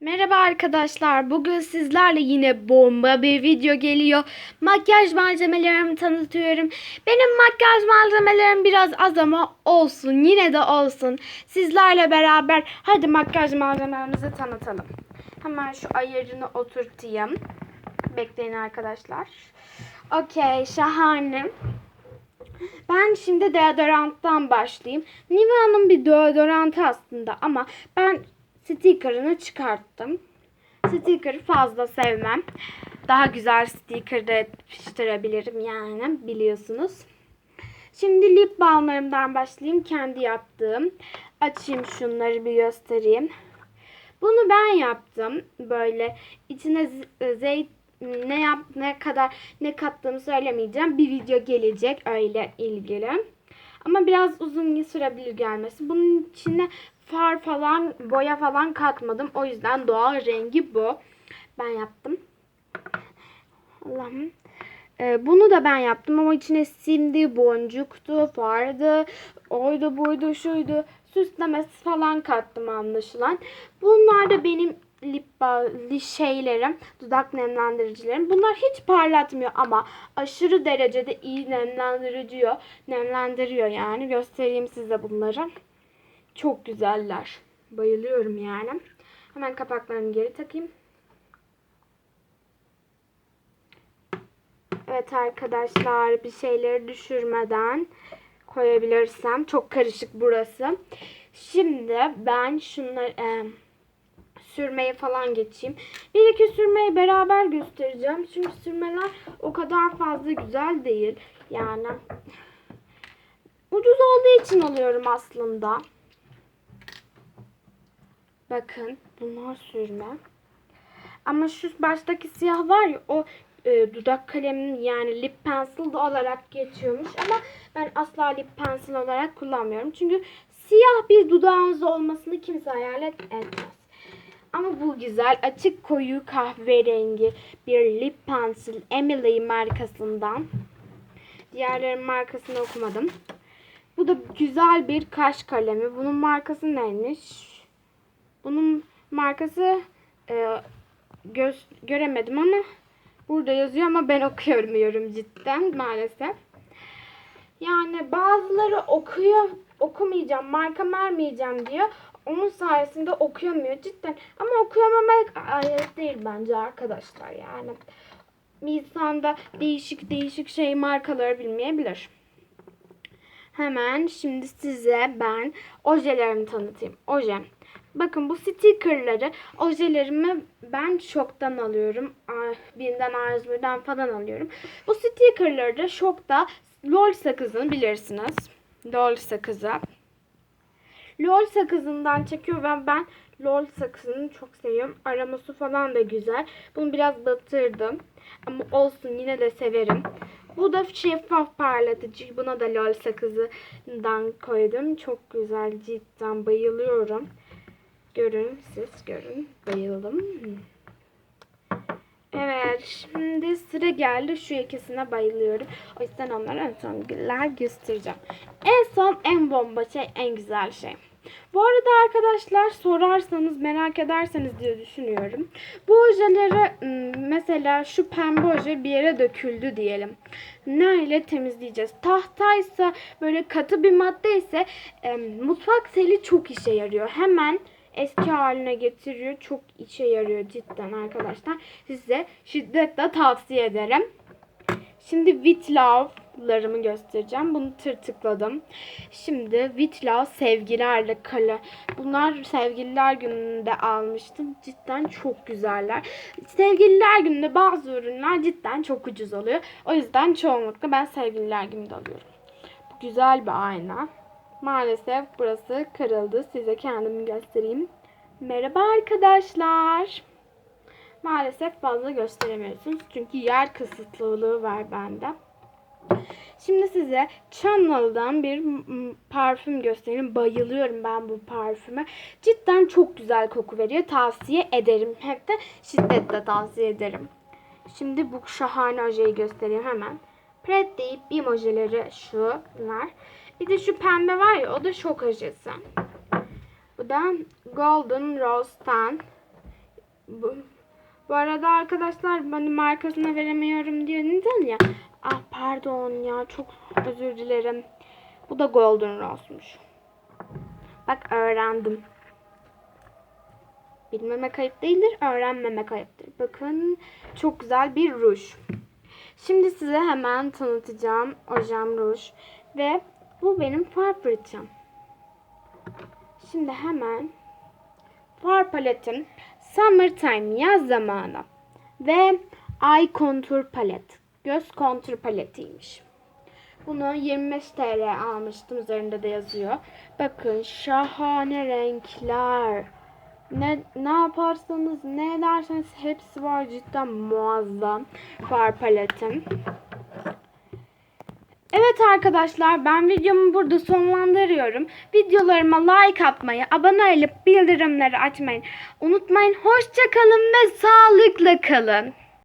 Merhaba arkadaşlar. Bugün sizlerle yine bomba bir video geliyor. Makyaj malzemelerimi tanıtıyorum. Benim makyaj malzemelerim biraz az ama olsun. Yine de olsun. Sizlerle beraber hadi makyaj malzemelerimizi tanıtalım. Hemen şu ayarını oturtayım. Bekleyin arkadaşlar. Okey şahane. Ben şimdi deodoranttan başlayayım. Nivea'nın bir deodorantı aslında ama ben sticker'ını çıkarttım. Sticker'ı fazla sevmem. Daha güzel sticker de yapıştırabilirim yani biliyorsunuz. Şimdi lip balmlarımdan başlayayım. Kendi yaptığım. Açayım şunları bir göstereyim. Bunu ben yaptım. Böyle içine zeyt ne yap ne kadar ne kattığımı söylemeyeceğim. Bir video gelecek öyle ilgili. Ama biraz uzun sürebilir gelmesi. Bunun içine far falan, boya falan katmadım. O yüzden doğal rengi bu. Ben yaptım. Allah'ım. Ee, bunu da ben yaptım ama içine simdi, boncuktu, fardı, oydu, buydu, şuydu. Süslemesi falan kattım anlaşılan. Bunlar da benim lip ba- şeylerim, dudak nemlendiricilerim. Bunlar hiç parlatmıyor ama aşırı derecede iyi nemlendiriyor. Nemlendiriyor yani. Göstereyim size bunları. Çok güzeller. Bayılıyorum yani. Hemen kapaklarını geri takayım. Evet arkadaşlar bir şeyleri düşürmeden koyabilirsem. Çok karışık burası. Şimdi ben şunları e, sürmeye falan geçeyim. Bir iki sürmeyi beraber göstereceğim. Çünkü sürmeler o kadar fazla güzel değil. Yani ucuz olduğu için alıyorum aslında. Bakın bunlar sürme. Ama şu baştaki siyah var ya o e, dudak kaleminin yani lip pencil olarak geçiyormuş ama ben asla lip pencil olarak kullanmıyorum. Çünkü siyah bir dudağınız olmasını kimse hayal et- etmez. Ama bu güzel açık koyu kahverengi bir lip pencil Emily markasından. Diğerlerin markasını okumadım. Bu da güzel bir kaş kalemi. Bunun markası neymiş? Bunun markası e, göz, göremedim ama burada yazıyor ama ben okuyamıyorum cidden maalesef. Yani bazıları okuyor, okumayacağım, marka vermeyeceğim diyor. Onun sayesinde okuyamıyor cidden. Ama okuyamamak ayet değil bence arkadaşlar yani. İnsanda değişik değişik şey markaları bilmeyebilir. Hemen şimdi size ben ojelerimi tanıtayım. Oje. Bakın bu stickerları, ojelerimi ben şoktan alıyorum. Ah, Birinden Arzur'dan falan alıyorum. Bu stickerları da şokta LOL sakızını bilirsiniz. LOL sakızı. LOL sakızından çekiyor ve ben LOL sakızını çok seviyorum. Aroması falan da güzel. Bunu biraz batırdım. Ama olsun yine de severim. Bu da şeffaf parlatıcı. Buna da LOL sakızından koydum. Çok güzel cidden bayılıyorum. Görün siz görün. Bayıldım. Evet şimdi sıra geldi şu ikisine bayılıyorum. O yüzden onları en son güller göstereceğim. En son en bomba şey en güzel şey. Bu arada arkadaşlar sorarsanız merak ederseniz diye düşünüyorum. Bu ojeleri ım, mesela şu pembe oje bir yere döküldü diyelim. Ne ile temizleyeceğiz? Tahtaysa böyle katı bir madde ise em, mutfak seli çok işe yarıyor. Hemen eski haline getiriyor. Çok işe yarıyor cidden arkadaşlar. Size şiddetle tavsiye ederim. Şimdi With Love'larımı göstereceğim. Bunu tırtıkladım. Şimdi With Love sevgilerle kale. Bunlar sevgililer gününde almıştım. Cidden çok güzeller. Sevgililer gününde bazı ürünler cidden çok ucuz oluyor. O yüzden çoğunlukla ben sevgililer gününde alıyorum. Bu güzel bir ayna. Maalesef burası kırıldı. Size kendimi göstereyim. Merhaba arkadaşlar. Maalesef fazla gösteremiyorsunuz. Çünkü yer kısıtlılığı var bende. Şimdi size Chanel'dan bir parfüm göstereyim. Bayılıyorum ben bu parfüme. Cidden çok güzel koku veriyor. Tavsiye ederim. Hep de şiddetle tavsiye ederim. Şimdi bu şahane ojeyi göstereyim hemen. Pret deyip bim ojeleri şunlar. Bir de şu pembe var ya o da şok ojesi. Bu da Golden Rose'tan Bu, bu arada arkadaşlar bana markasını veremiyorum diyor neden ya? Ah pardon ya çok özür dilerim. Bu da Golden Rose'muş. Bak öğrendim. Bilmemek ayıp değildir, öğrenmemek ayıptır. Bakın çok güzel bir ruj. Şimdi size hemen tanıtacağım ojem ruj. Ve bu benim far. Şimdi hemen far paletim Summertime yaz zamanı ve Eye Contour palet. Göz kontur paletiymiş. Bunu 25 TL almıştım. Üzerinde de yazıyor. Bakın şahane renkler. Ne, ne yaparsanız ne ederseniz hepsi var cidden muazzam far paletim. Evet arkadaşlar ben videomu burada sonlandırıyorum. Videolarıma like atmayı, abone olup bildirimleri açmayı unutmayın. Hoşça kalın ve sağlıkla kalın.